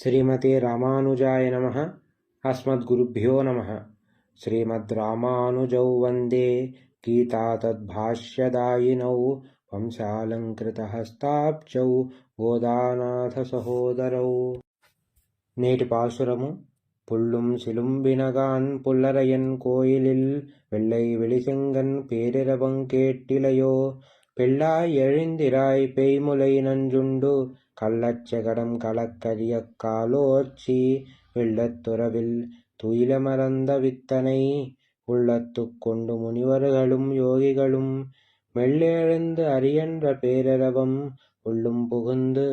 శ్రీమతే రామానుజాయ నమ అస్మద్గురుభ్యో నమ శ్రీమద్రామానుజౌ వందే గీతాతద్భాష్యదాయినౌ వంశాలంకృతహస్తాబ్జౌ గోదానాథ సహోదరౌ నేటి పాసురము புள்ளும் சிலும்பினகான் புல்லரையன் கோயிலில் வெள்ளை வெளிசெங்கன் பேரிரவங் கேட்டிலையோ பெள்ளாய் எழுந்திராய் பெய்முலை நஞ்சுண்டு கள்ளச்செகடம் கலக்கரிய காலோர்ச்சி வெள்ளத்துறவில் துயிலமறந்த வித்தனை உள்ளத்துக் கொண்டு முனிவர்களும் யோகிகளும் மெல்லெழுந்து அரியன்ற பேரரவம் உள்ளும் புகுந்து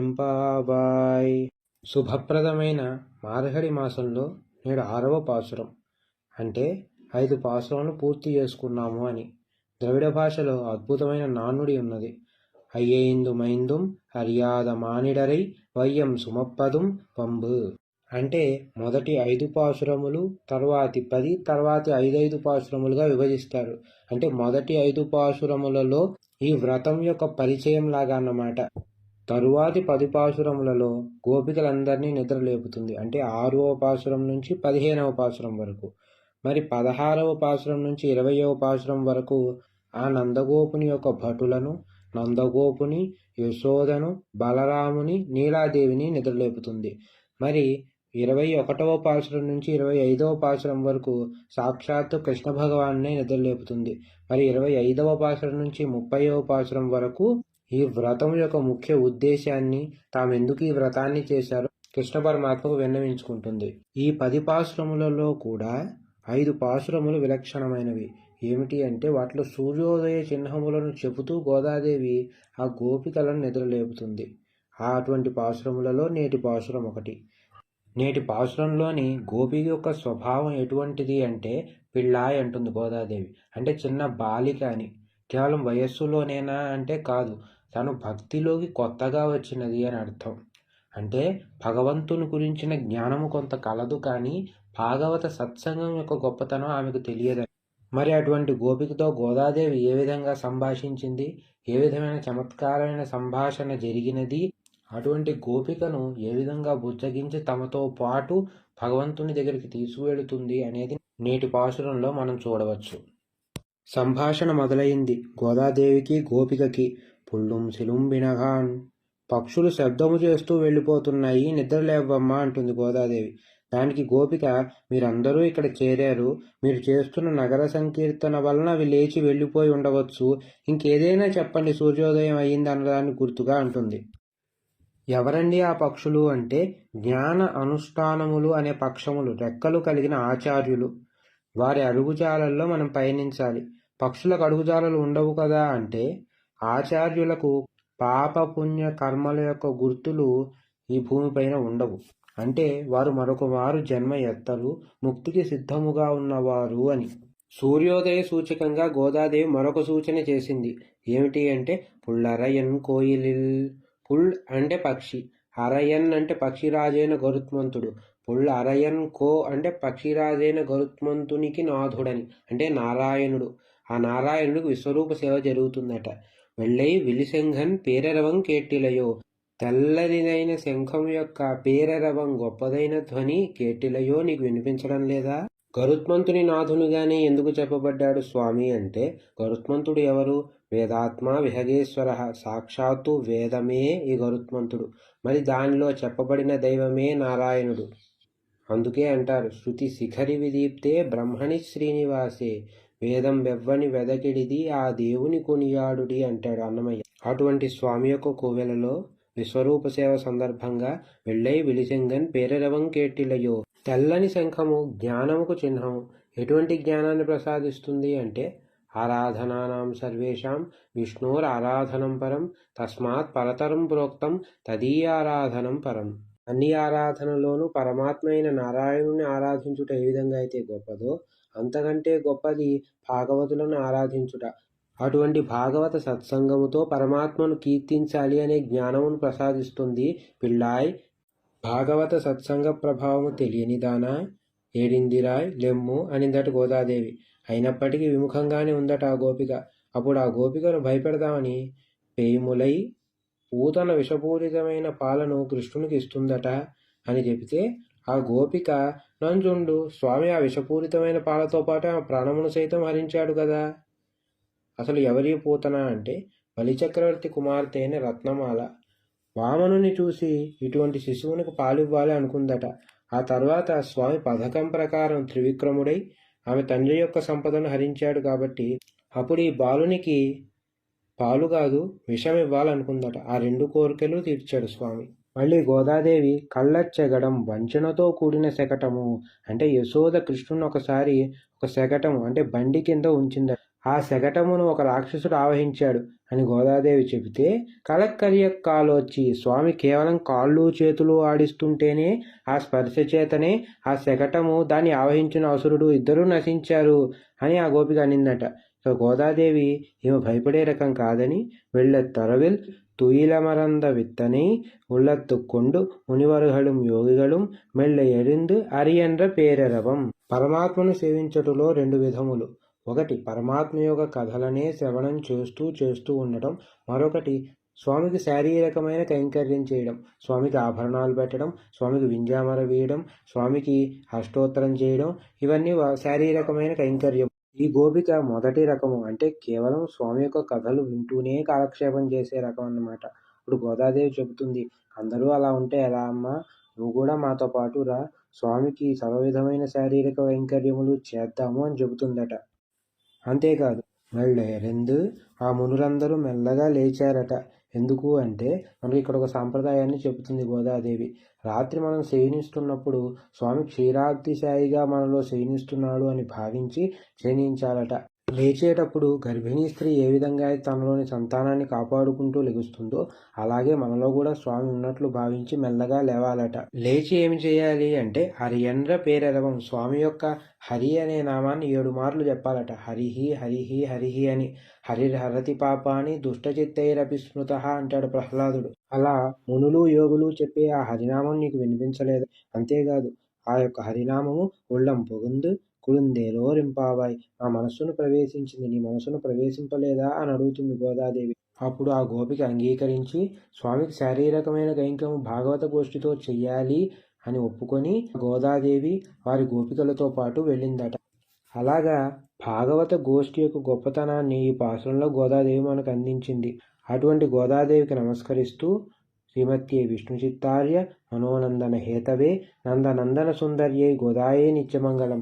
కొలిందేలోరింపాబాయ్ శుభప్రదమైన మార్గడి మాసంలో నేడు ఆరవ పాసురం అంటే ఐదు పాసురాలను పూర్తి చేసుకున్నాము అని ద్రవిడ భాషలో అద్భుతమైన నానుడి ఉన్నది అయ్యేందు మైందుం హరియాద మానిడరై వయ్యం సుమప్పదుం పంబు. అంటే మొదటి ఐదు పాశురములు తర్వాతి పది తర్వాతి ఐదైదు పాశురములుగా విభజిస్తారు. అంటే మొదటి ఐదు పాశురములలో ఈ వ్రతం యొక్క పరిచయం లాగా అన్నమాట. తరువాతి పది పాశురములలో గోపికలందరినీ నిద్రలేపుతుంది అంటే ఆరవ పాశురం నుంచి పదిహేనవ పాసురం వరకు. మరి పదహారవ పాసురం నుంచి ఇరవయవ పాశురం వరకు ఆ నందగోపుని యొక్క భటులను నందగోపుని యశోదను బలరాముని నీలాదేవిని నిద్రలేపుతుంది. మరి ఇరవై ఒకటవ పాసురం నుంచి ఇరవై ఐదవ పాసురం వరకు సాక్షాత్తు కృష్ణ భగవాన్నే నిద్రలేపుతుంది. మరి ఇరవై ఐదవ పాసురం నుంచి ముప్పైవ పాసురం వరకు ఈ వ్రతం యొక్క ముఖ్య ఉద్దేశాన్ని తాము ఎందుకు ఈ వ్రతాన్ని చేశారో కృష్ణ పరమాత్మకు విన్నవించుకుంటుంది. ఈ పది పాశ్రములలో కూడా ఐదు పాశ్రములు విలక్షణమైనవి. ఏమిటి అంటే వాటిలో సూర్యోదయ చిహ్నములను చెబుతూ గోదాదేవి ఆ గోపికలను నిద్రలేపుతుంది. ఆ అటువంటి పాశురములలో నేటి పాశురం ఒకటి. నేటి పాశురంలోని గోపి యొక్క స్వభావం ఎటువంటిది అంటే పిళ్ళాయి అంటుంది గోదాదేవి. అంటే చిన్న బాలిక అని. కేవలం వయస్సులోనేనా అంటే కాదు. తను భక్తిలోకి కొత్తగా వచ్చినది అని అర్థం. అంటే భగవంతుని గురించిన జ్ఞానము కొంత కలదు కానీ భాగవత సత్సంగం యొక్క గొప్పతనం ఆమెకు తెలియదు మరి అటువంటి గోపికతో గోదాదేవి ఏ విధంగా సంభాషించింది? ఏ విధమైన చమత్కారమైన సంభాషణ జరిగినది? అటువంటి గోపికను ఏ విధంగా బుజ్జగించి తమతో పాటు భగవంతుని దగ్గరికి తీసుకువెళుతుంది అనేది నేటి పాసురంలో మనం చూడవచ్చు. సంభాషణ మొదలైంది గోదాదేవికి గోపికకి. పుల్లుం సిలుంబినగాన్ పక్షులు శబ్దము చేస్తూ వెళ్ళిపోతున్నాయి. నిద్రలేవమ్మా అంటుంది గోదాదేవి. దానికి గోపిక మీరందరూ ఇక్కడ చేరారు. మీరు చేస్తున్న నగర సంకీర్తన వలన అవి లేచి వెళ్ళిపోయి ఉండవచ్చు. ఇంకేదైనా చెప్పండి సూర్యోదయం అయ్యింది అన్నదాన్ని గుర్తుగా అంటుంది. ఎవరండి ఆ పక్షులు? అంటే జ్ఞాన అనుష్ఠానములు అనే పక్షములు రెక్కలు కలిగిన ఆచార్యులు. వారి అడుగుజాలల్లో మనం పయనించాలి. పక్షులకు అడుగుజాలలు ఉండవు కదా? అంటే ఆచార్యులకు పాపపుణ్య కర్మల యొక్క గుర్తులు ఈ భూమిపైన ఉండవు. అంటే వారు మరొక వారు జన్మ ఎత్తలు ముక్తికి సిద్ధముగా ఉన్నవారు అని. సూర్యోదయ సూచకంగా గోదాదేవి మరొక సూచన చేసింది. ఏమిటి అంటే పుల్లరయన్ కోయిలిల్ పుల్ అంటే పక్షి అరయన్ అంటే పక్షిరాజైన గరుత్మంతుడు పుల్ అరయన్ కో అంటే పక్షిరాజైన గరుత్మంతునికి నాథుడని అంటే నారాయణుడు. ఆ నారాయణుడికి విశ్వరూప సేవ జరుగుతుందట. వెళ్ళై విలిసెంఘన్ పేరెరవం కేటిలయో తెల్లనిదైన శంఖం యొక్క పేరరవం గొప్పదైన ధ్వని కేటిలయో నీకు వినిపించడం లేదా? గరుత్మంతుని నాథునిగానే ఎందుకు చెప్పబడ్డాడు స్వామి అంటే గరుత్మంతుడు ఎవరు? వేదాత్మ విహగేశ్వర సాక్షాత్తు వేదమే ఈ గరుత్మంతుడు. మరి దానిలో చెప్పబడిన దైవమే నారాయణుడు. అందుకే అంటారు శృతి శిఖరి విదీప్తే బ్రహ్మణి శ్రీనివాసే వేదం వెవ్వని వెదకిడిది ఆ దేవుని కొనియాడుడి అంటాడు అన్నమయ్య. అటువంటి స్వామి యొక్క కోవెలలో విశ్వరూప సేవ సందర్భంగా వెళ్ళై విలిసింగన్ పేరరవం కేటిలయో తెల్లని శంఖము జ్ఞానముకు చిహ్నము. ఎటువంటి జ్ఞానాన్ని ప్రసాదిస్తుంది అంటే ఆరాధనానాం సర్వేషాం విష్ణోర్ ఆరాధనం పరం తస్మాత్ పరతరం ప్రోక్తం తదీయారాధనం పరం. అన్ని ఆరాధనలోనూ పరమాత్మ అయిన నారాయణుని ఆరాధించుట ఏ విధంగా అయితే గొప్పదో అంతకంటే గొప్పది భాగవతులను ఆరాధించుట. అటువంటి భాగవత సత్సంగముతో పరమాత్మను కీర్తించాలి అనే జ్ఞానమును ప్రసాదిస్తుంది పిళ్ళాయ్. భాగవత సత్సంగ ప్రభావము తెలియనిదానా ఏడిందిరాయ్ లెమ్ము అనిందట గోదాదేవి. అయినప్పటికీ విముఖంగానే ఉందట ఆ గోపిక. అప్పుడు ఆ గోపికను భయపెడదామని పేయిములై పూతన విషపూరితమైన పాలను కృష్ణునికి ఇస్తుందట అని చెబితే ఆ గోపిక నంజుండు స్వామి ఆ విషపూరితమైన పాలతో పాటు ఆ ప్రాణమును సైతం హరించాడు కదా? అసలు ఎవరి పూతన అంటే బలిచక్రవర్తి కుమార్తె అయిన రత్నమాల. వామనుని చూసి ఇటువంటి శిశువునికి పాలు ఇవ్వాలి అనుకుందట. ఆ తర్వాత స్వామి పథకం ప్రకారం త్రివిక్రముడై ఆమె తండ్రి యొక్క సంపదను హరించాడు కాబట్టి అప్పుడు ఈ బాలునికి పాలు కాదు విషం ఇవ్వాలనుకుందట. ఆ రెండు కోరికలు తీర్చాడు స్వామి. మళ్ళీ గోదాదేవి కళ్ళచెగడం వంచనతో కూడిన శకటము అంటే యశోద కృష్ణుని ఒకసారి ఒక శకటము అంటే బండి కింద ఉంచిందట. ఆ శకటమును ఒక రాక్షసుడు ఆవహించాడు అని గోదాదేవి చెబితే కలక్కరియక్కాలొచ్చి స్వామి కేవలం కాళ్ళు చేతులు ఆడిస్తుంటేనే ఆ స్పర్శ చేతనే ఆ శకటము దాన్ని ఆవహించిన అసురుడు ఇద్దరూ నశించారు అని ఆ గోపిక అనిందట సో గోదాదేవి ఈమె భయపడే రకం కాదని వెళ్ళ తరవిల్ துயிலமர்ந்த வித்தனை உள்ளத்து கொண்டு మునివరుగళం యోగిగళం మెళ్ళ ఎరిందు అరియన్ర పేరరవం పరమాత్మను సేవించటులో రెండు విధములు ఒకటి పరమాత్మ యొక్క కథలనే శ్రవణం చేస్తూ చేస్తూ ఉండటం. మరొకటి స్వామికి శారీరకమైన కైంకర్యం చేయడం. స్వామికి ఆభరణాలు పెట్టడం స్వామికి వింజామర వేయడం స్వామికి అష్టోత్తరం చేయడం ఇవన్నీ శారీరకమైన కైంకర్యం. ఈ గోపిక మొదటి రకము. అంటే కేవలం స్వామి యొక్క కథలు వింటూనే కాలక్షేపం చేసే రకం అన్నమాట. ఇప్పుడు గోదాదేవి చెబుతుంది అందరూ అలా ఉంటే ఎలా అమ్మా? నువ్వు కూడా మాతో పాటు రా. స్వామికి సర్వవిధమైన శారీరక వైంకర్యములు చేద్దాము అని చెబుతుందట. అంతేకాదు మళ్ళీ ఆ మునులందరూ మెల్లగా లేచారట. ఎందుకు అంటే మనకి ఇక్కడ ఒక సాంప్రదాయాన్ని చెబుతుంది గోదాదేవి. రాత్రి మనం శయనిస్తున్నప్పుడు స్వామి క్షీరాబ్దిశాయిగా మనలో శయనిస్తున్నాడు అని భావించి క్షీణించాలట. లేచేటప్పుడు గర్భిణీ స్త్రీ ఏ విధంగా అయితే తనలోని సంతానాన్ని కాపాడుకుంటూ లెగుస్తుందో అలాగే మనలో కూడా స్వామి ఉన్నట్లు భావించి మెల్లగా లేవాలట. లేచి ఏమి చేయాలి అంటే హరియంద్ర పేరెరవం స్వామి యొక్క హరి అనే నామాన్ని ఏడు మార్లు చెప్పాలట. హరిహి హరిహి హరిహి అని. హరిహరతి పాపాని దుష్టచిత్తైరపి స్మృత అంటాడు ప్రహ్లాదుడు. అలా మునులు యోగులు చెప్పే ఆ హరినామం నీకు వినిపించలేదు. అంతేకాదు ఆ యొక్క హరినామము ఉళ్ళం పొగుందు కుళుందేలోరింపావాయ్ ఆ మనస్సును ప్రవేశించింది నీ మనసును ప్రవేశింపలేదా? అని అడుగుతుంది గోదాదేవి. అప్పుడు ఆ గోపిక అంగీకరించి స్వామికి శారీరకమైన కైంకము భాగవత గోష్ఠితో చెయ్యాలి అని ఒప్పుకొని గోదాదేవి వారి గోపికలతో పాటు వెళ్ళిందట. అలాగా భాగవత గోష్ఠి యొక్క గొప్పతనాన్ని ఈ పాసరంలో గోదాదేవి మనకు అందించింది. అటువంటి గోదాదేవికి నమస్కరిస్తూ శ్రీమత్యే విష్ణుచిత్తార్య మనోనందన హేతవే నందనందన సుందర్యే గోదాయే నిత్యమంగళం.